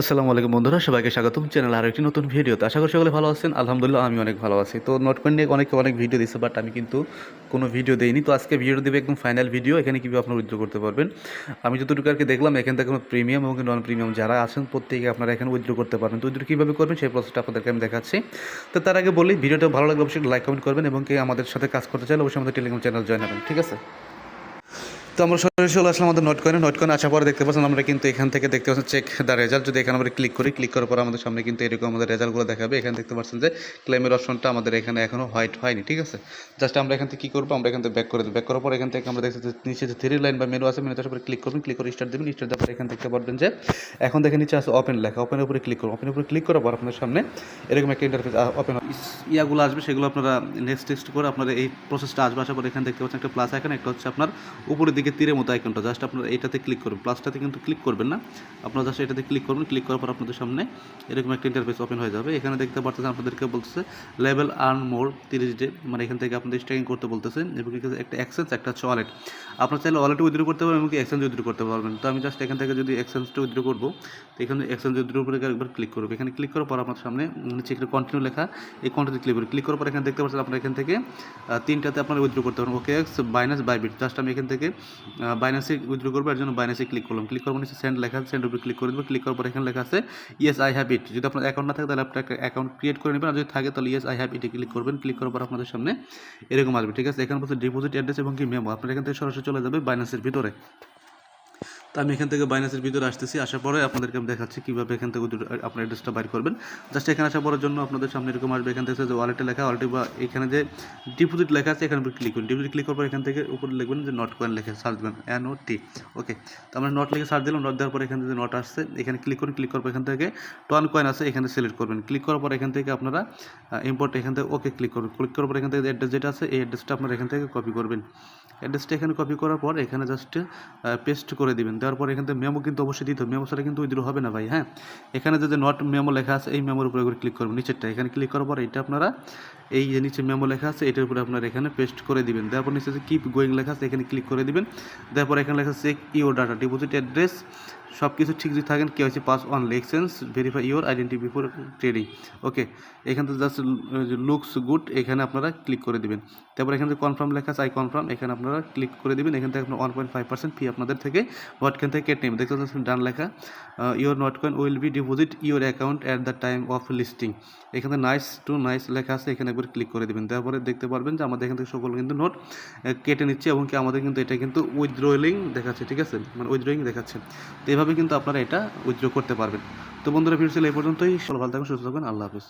আসসালামু আলাইকুম বন্ধুরা, সবাইকে স্বাগতম। চ্যানেল আর একটি নতুন ভিডিওতে। আশা করি সকলে ভালো আছেন। আলহামদুলিল্লাহ আমি অনেক ভালো আছি। তো নোট কয়েন নিয়ে অনেকে অনেক ভিডিও দিচ্ছে বাট আমি কিন্তু কোনো ভিডিও দেইনি। তো আজকে ভিডিও দেবে একদম ফাইনাল ভিডিও এখানে কীভাবে আপনারা উইথড্র করতে পারবেন? আমি যতটুকু আর কি দেখলাম, এখান থেকে কোনো প্রিমিয়াম এবং নন প্রিমিয়াম যারা আছেন, প্রত্যেকে আপনারা এখানে উইথড্র করতে পারবেন। তো উইথড্র কীভাবে করবেন, সেই প্রসেসটা আপনাদেরকে আমি দেখাচ্ছি। তো তার আগে বলি ভিডিওটা ভালো লাগলে অবশ্যই লাইক কমেন্ট করবেন এবং কি আমাদের সাথে কাজ করতে চাইলে অবশ্যই আমাদের টেলিগ্রাম চ্যানেল জয়েন হবেন, ঠিক আছে? তো আমরা সরাসরি চলে আসলাম আমাদের নোট কয়েনে নোট কয়েন আসার পরে দেখতে পাচ্ছেন, আমরা কিন্তু এখান থেকে দেখতে পাচ্ছেন চেক দ্য রেজাল্ট যদি এখানে আমরা ক্লিক করি ক্লিক করার পর আমাদের সামনে কিন্তু এরকম আমাদের রেজাল্টগুলো দেখাবে। এখানে দেখতে পাচ্ছেন যে ক্লেমের অপশনটা আমাদের এখানে এখনও হোয়াইট হয়নি, ঠিক আছে? জাস্ট আমরা এখান থেকে কী করব? আমরা এখান থেকে ব্যাক করে দেবো। ব্যাক করার পর এখান থেকে আমরা দেখতে নিচে যে থ্রি লাইন বা মেনু আছে মেনুটার উপরে ক্লিক করবেন। ক্লিক করে স্টার্ট দেবেন। স্টার্ট দেওয়ার পর এখান থেকে পারবেন যে, এখন দেখে নিচে আছে ওপেন লেখা। ওপেনের উপরে ক্লিক করুন। ওপেনের উপরে ক্লিক করার পর আপনার সামনে এরকম একটা ইন্টারফেস ওপেন ইয়াগুলো আসবে, সেগুলো আপনারা নেক্সট টেক্সট করে আপনারা এই প্রসেসটা আসবে। আসার পর এখানে দেখতে পাচ্ছেন একটা প্লাস এখানে একটা হচ্ছে আপনার উপরের দিকে তীরের মতো আইকনটা জাস্ট আপনারা এইটাতে ক্লিক করবেন প্লাসটাতে কিন্তু ক্লিক করবেন না। আপনারা জাস্ট এটাতে ক্লিক করবেন ক্লিক করার পর আপনাদের সামনে এরকম একটা ইন্টারফেস ওপেন হয়ে যাবে। এখানে দেখতে পাচ্ছেন আপনাদেরকে বলতেছে লেভেল আর্ন মোর তিরিশ ডে মানে এখান থেকে আপনাদের স্ট্রাইকিং করতে বলতেছে। এবং একটা এক্সচেঞ্জ একটা হচ্ছে ওয়ালেট আপনার চাইলে ওয়ালেটে উইথড্র করতে পারবেন এবং এক্সচেঞ্জ উইথড্র করতে পারবেন। তো আমি জাস্ট এখান থেকে যদি এক্সচেঞ্জটা উইথড্র করব, তো এখানে এক্সচেঞ্জ উইথড্র উপরে একবার ক্লিক করব এখানে ক্লিক করার পর আপনার সামনে নিচে এখানে কন্টিনিউ লেখা। এই কন্টিনিউ ক্লিক করবে ক্লিক করার পর এখানে দেখতে পাচ্ছেন আপনার এখান থেকে তিনটাতে আপনারা উইথড্র করতে পারেন ওকে এক্স বাইনাস বাইবিট জাস্ট আমি এখান থেকে বাইনাসে উইথড্র করব, এর জন্য বাইনাসে ক্লিক করলাম। ক্লিক করব নিচে সেন্ড লেখা আছে সেন্ড উপরে ক্লিক করে দেবো। ক্লিক করার পর এখানে লেখা আছে ইয়েস আই হ্যাভ ইট যদি আপনার অ্যাকাউন্ট না থাকে, তাহলে আপনার একটা অ্যাকাউন্ট ক্রিয়েট করে নেবেন। আর যদি থাকে, তাহলে ইয়েস আই হ্যাভ ইটে ক্লিক করবেন। ক্লিক করার পর আপনাদের সামনে এরকম আসবে, ঠিক আছে? এখানে বলছে ডিপোজিট অ্যাড্রেস এবং কি মেমো আপনার এখান থেকে সরাসরি চলে যাবে বাইনাসের ভিতরে। তো আমি এখান থেকে বাইনাসের ভিতরে আসতেছি আসার পরে আপনাদেরকে আমি দেখাচ্ছি কীভাবে এখান থেকে আপনার অ্যাড্রেসটা বাইর করবেন জাস্ট এখানে আসার পরের জন্য আপনাদের সামনে এরকম আসবে এখান থেকে যে ওয়ালেটে লেখা ওয়ালেটে বা এখানে যে ডিপোজিট লেখা আছে এখানে ক্লিক করুন ডিপোজিট ক্লিক করার পর এখান থেকে উপরে লিখবেন যে নট কয়েন লেখে সার্চ দেবেন এন ও টি ওকে তো আমরা নট লিখে সার্চ দিলাম নট দেওয়ার পর এখান থেকে নট আসছে এখানে ক্লিক করুন ক্লিক করার পর এখান থেকে টন কয়েন আছে এখানে সিলেক্ট করবেন ক্লিক করার পর এখান থেকে আপনারা ইম্পোর্ট এখান থেকে ওকে ক্লিক করবেন ক্লিক করার পর এখান থেকে অ্যাড্রেস যেটা আছে এই অ্যাড্রেসটা আপনারা এখান থেকে কপি করবেন অ্যাড্রেসটা এখানে কপি করার পর এখানে জাস্ট পেস্ট করে দিবেন দেওয়ার পর এখান থেকে মেমো কিন্তু অবশ্যই দিতে হবে। মেমো ছাড়া কিন্তু উইথড্র হবে না ভাই হ্যাঁ? এখানে যে নট মেমো লেখা আছে, এই মেমোর উপরে ক্লিক করবেন, নিচেরটা। এখানে ক্লিক করার পর এটা আপনারা এই যে নিচে মেমো লেখা আছে, এটার উপরে আপনারা এখানে পেস্ট করে দিবেন। তারপর পর নিচে যে কিপ গোয়িং লেখা আছে, এখানে ক্লিক করে দিবেন। তারপর পর এখানে লেখা আছে check your data deposit address সব কিছু ঠিক যদি থাকেন, কি হচ্ছে pass on exchange verify your identity before trading okay এখান থেকে জাস্ট লুকস গুড এখানে আপনারা ক্লিক করে দিবেন। তারপর এখান থেকে কনফার্ম লেখা আছে আই কনফার্ম এখানে আপনারা ক্লিক করে দিবেন। এখান থেকে আপনার one point five percent fee আপনাদের থেকে ওয়াটখান থেকে কেটে নেবেন। দেখতে পাচ্ছেন ডান লেখা your Notcoin will be deposit your account at the time of listing এখানে নাইস টু নাইস লেখা আছে, এখানে একবার ক্লিক করে দেবেন। তারপরে দেখতে পারবেন যে আমাদের এখান থেকে সকল কিন্তু নোট কেটে নিচ্ছে এবং কি আমাদের কিন্তু এটা কিন্তু উইথড্রোয়িং দেখাচ্ছে, ঠিক আছে? মানে উইথড্রয়িং দেখাচ্ছে। তো এভাবে কিন্তু আপনারা এটা উইথড্র করতে পারবেন। তো বন্ধুরা ফিরছিল এই পর্যন্তই। ভালো থাকবেন সুস্থ থাকবেন আল্লাহ হাফিজ।